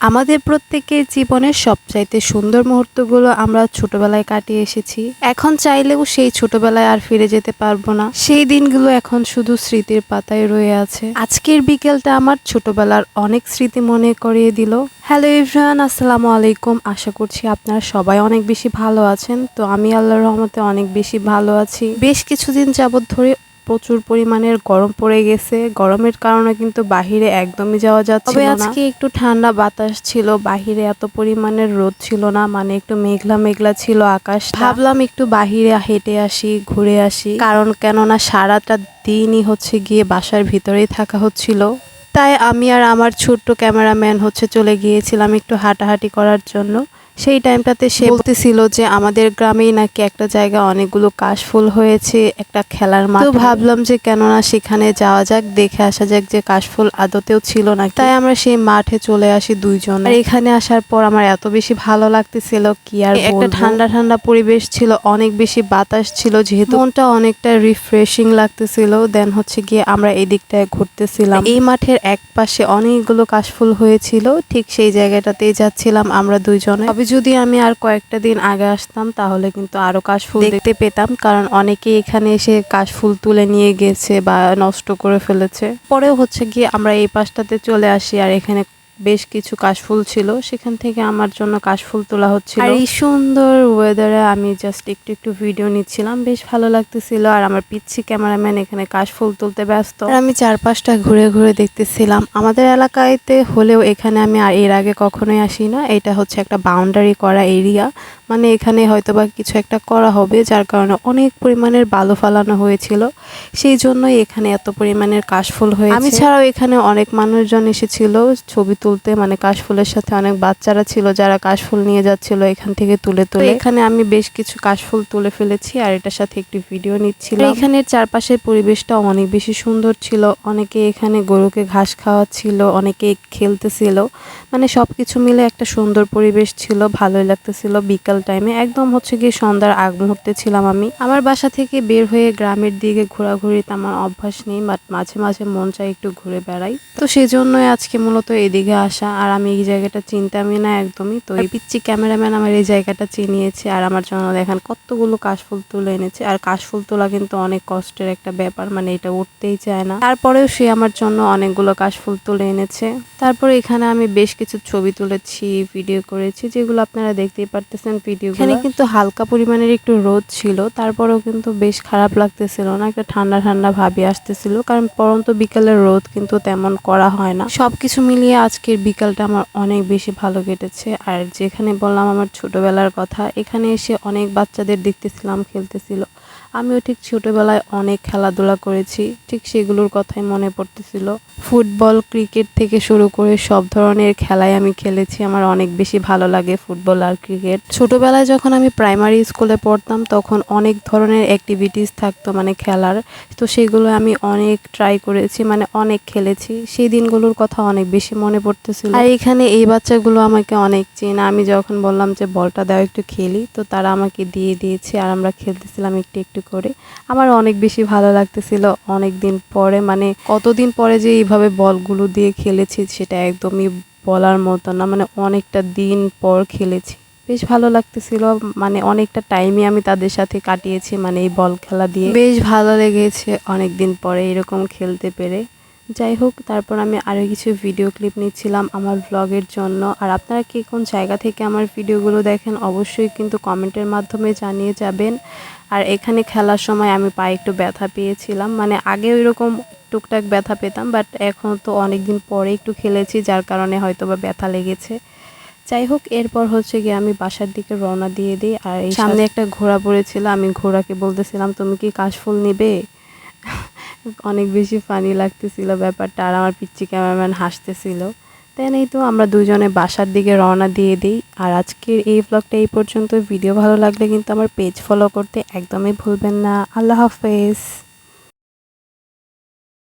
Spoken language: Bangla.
আমাদের প্রত্যেকের জীবনের সবচাইতে সুন্দর মুহূর্তগুলো আমরা ছোটবেলায় কাটিয়ে এসেছি। এখন চাইলেও সেই ছোটবেলায় আর ফিরে যেতে পারব না। সেই দিনগুলো এখন শুধু স্মৃতির পাতায় রয়ে আছে। আজকের বিকেলটা আমার ছোটবেলার অনেক স্মৃতি মনে করিয়ে দিল। হ্যালো ইভরান আসসালামু আলাইকুম। আশা করছি আপনারা সবাই অনেক বেশি ভালো আছেন। তো আমি আল্লাহর রহমতে অনেক বেশি ভালো আছি। বেশ কিছুদিন যাবৎ ধরে প্রচুর পরিমাণের গরম পড়ে গেছে। গরমের কারণে কিন্তু বাহিরে একদমই যাওয়া যাচ্ছে তবে আজকে একটু ঠান্ডা বাতাস ছিল বাহিরে এত পরিমাণের রোদ ছিল না মানে একটু মেঘলা মেঘলা ছিল আকাশ ভাবলাম একটু বাহিরে হেঁটে আসি ঘুরে আসি। কারণ কেননা সারাটা দিনই হচ্ছে গিয়ে বাসার ভিতরেই থাকা হচ্ছিল। তাই আমি আর আমার ছোট্ট ক্যামেরাম্যান হচ্ছে চলে গিয়েছিলাম একটু হাঁটাহাঁটি করার জন্য। সেই টাইমটাতে সে বলতেছিল যে আমাদের গ্রামেই নাকি একটা জায়গা অনেকগুলো কাশফুল হয়েছে একটা খেলার মাঠ। তো ভাবলাম যে কেননা সেখানে যাওয়া যাক দেখে আসা যাক যে কাশফুল আদতেও ছিল না তাই আমরা সেই মাঠে চলে আসি দুইজন। আর এখানে আসার পর আমার এত বেশি ভালো লাগতেছিল কি আর একটা ঠান্ডা ঠান্ডা পরিবেশ ছিল অনেক বেশি বাতাস ছিল যেহেতু মনটা অনেকটা রিফ্রেশিং লাগতেছিল। দেন হচ্ছে গিয়ে আমরা এই দিকটায় ঘুরতেছিলাম। এই মাঠের এক পাশে অনেকগুলো কাশফুল হয়েছিল ঠিক সেই জায়গাটাতেই যাচ্ছিলাম আমরা দুইজনে। যদি আমি আর কয়েকটা দিন আগে আসতাম তাহলে কিন্তু আরও কাশফুল দেখতে পেতাম। কারণ অনেকেই এখানে এসে কাশফুল তুলে নিয়ে গেছে বা নষ্ট করে ফেলেছে। পরেও হচ্ছে গিয়ে আমরা এই পাশটাতে চলে আসি আর এখানে বেশ কিছু কাশফুল ছিল। সেখান থেকে আমার জন্য কাশফুল তোলা হচ্ছিল। আর এই সুন্দর ওয়েদারে আমি জাস্ট একটু একটু ভিডিও নিচ্ছিলাম। বেশ ভালো লাগতেছিল। আর আমার পিচ্ছি ক্যামেরাম্যান এখানে কাশফুল তুলতে ব্যস্ত। আর আমি চারপাশটা ঘুরে ঘুরে দেখতেছিলাম। আমাদের এলাকাতে হলেও এখানে আমি আর এর আগে কখনোই আসি না এটা হচ্ছে একটা বাউন্ডারি করা এরিয়া মানে এখানে হয়তো বা কিছু একটা করা হবে যার কারণে অনেক পরিমাণের বালু ফালানো হয়েছিল। সেই জন্যই এখানে এত পরিমাণের কাশফুল হয়েছে। আমি ছাড়াও এখানে অনেক মানুষজন এসেছিল। ছবি তুলতে মানে কাশফুলের সাথে অনেক বাচ্চারা ছিল যারা কাশফুল নিয়ে যাচ্ছিল এখান থেকে তুলে তুলে। এখানে আমি বেশ কিছু কাশফুল তুলে ফেলেছি আর এটার সাথে একটি ভিডিও নিচ্ছিল এখানের চারপাশের পরিবেশটা অনেক বেশি সুন্দর ছিল। অনেকে এখানে গরুকে ঘাস খাওয়াচ্ছিল অনেকে খেলতেছিল। মানে সবকিছু মিলে একটা সুন্দর পরিবেশ ছিল ভালোই লাগতেছিল বিকাল টাইমে। একদম হচ্ছে গিয়ে সন্ধ্যার আগ মুহূর্তে ছিলাম আমি। আমার বাসা থেকে বের হয়ে গ্রামের দিকে ঘোরাঘুরিতে আমার অভ্যাস নেই বাট মাঝে মাঝে মন চাই একটু ঘুরে বেড়াই। তো সেই জন্যই আজকে মূলত এদিকে আসা আর আমি এই জায়গাটা চিনতামই না একদমই, তো এই পিচ্ছি ক্যামেরাম্যান আমার এই জায়গাটা চিনিয়েছে আর আমার জন্য দেখেন কতগুলো কাশফুল তুলে এনেছে। আর কাশফুল তোলা কিন্তু অনেক কষ্টের একটা ব্যাপার মানে এটা উঠতেই চায় না। তারপরেও সে আমার জন্য অনেকগুলো কাশফুল তুলে এনেছে। তারপরে এখানে আমি বেশ কিছু ছবি তুলেছি, ভিডিও করেছি, যেগুলো আপনারা দেখতেই পারতেছেন ভিডিও এখানে কিন্তু হালকা পরিমাণের একটু রোদ ছিল, তারপরেও কিন্তু বেশ খারাপ লাগতেছিল না, একটা ঠান্ডা ঠান্ডা ভাবি আসতেছিল, কারণ পরন্ত বিকালের রোদ কিন্তু তেমন করা হয় না। সবকিছু মিলিয়ে আজকের বিকালটা আমার অনেক বেশি ভালো কেটেছে। আর যেখানে বললাম আমার ছোটবেলার কথা, এখানে এসে অনেক বাচ্চাদের দেখতেছিলাম, খেলতেছিল। আমিও ঠিক ছোটবেলায় অনেক খেলাধুলা করেছি, ঠিক সেগুলোর কথাই মনে পড়তেছিল। ফুটবল, ক্রিকেট থেকে শুরু করে সব ধরনের খেলাই আমি খেলেছি, আমার অনেক বেশি ভালো লাগে ফুটবল আর ক্রিকেট। ছোটবেলায় যখন আমি প্রাইমারি স্কুলে পড়তাম, তখন অনেক ধরনের অ্যাক্টিভিটিস থাকতো মানে খেলার। তো সেগুলো আমি অনেক ট্রাই করেছি মানে অনেক খেলেছি। সেই দিনগুলোর কথা অনেক বেশি মনে পড়তেছিল। আর এখানে এই বাচ্চাগুলো আমাকে অনেক চেনা। আমি যখন বললাম যে, বলটা দাও, একটু খেলি। তো তারা আমাকে দিয়ে দিয়েছে, আর আমরা খেলতেছিলাম একটু একটু করে। আমার অনেক বেশি ভালো লাগতেছিল অনেক দিন পরে মানে কতদিন পরে যে এইভাবে বলগুলো দিয়ে খেলেছি সেটা একদমই বলার মতো না মানে অনেকটা দিন পর খেলেছি। বেশ ভালো লাগতেছিল মানে অনেকটা টাইমে আমি তাদের সাথে কাটিয়েছি মানে এই বল খেলা দিয়ে। বেশ ভালো লেগেছে অনেক দিন পরে এরকম খেলতে পেরে। যাই হোক তারপর আমি আরও কিছু ভিডিও ক্লিপ নিচ্ছিলাম আমার ব্লগের জন্য। আর আপনারা কে কোন জায়গা থেকে আমার ভিডিওগুলো দেখেন অবশ্যই কিন্তু কমেন্টের মাধ্যমে জানিয়ে যাবেন। আর এখানে খেলার সময় আমি পায়ে একটু ব্যথা পেয়েছিলাম। মানে আগে ওই রকম টুকটাক ব্যথা পেতাম বাট এখন তো অনেক দিন পরে একটু খেলেছি যার কারণে হয়তো বা ব্যথা লেগেছে। যাই হোক এরপর হচ্ছে গিয়ে আমি বাসার দিকে রওনা দিয়ে দিই। আর এই সামনে একটা ঘোড়া পড়েছিল আমি ঘোড়াকে বলতেছিলাম তুমি কি কাশফুল নিবে? অনেক বেশি ফানি লাগতেছিল ব্যাপারটা আর আমার পিচ্ছি ক্যামেরাম্যান হাসতেছিল। দেন এই তো আমরা দুজনে বাসার দিকে রওনা দিয়ে দিই। আর আজকের এই ব্লগটা এই পর্যন্ত ভিডিও ভালো লাগলে কিন্তু আমার পেজ ফলো করতে একদমই ভুলবেন না। আল্লাহ হাফেজ।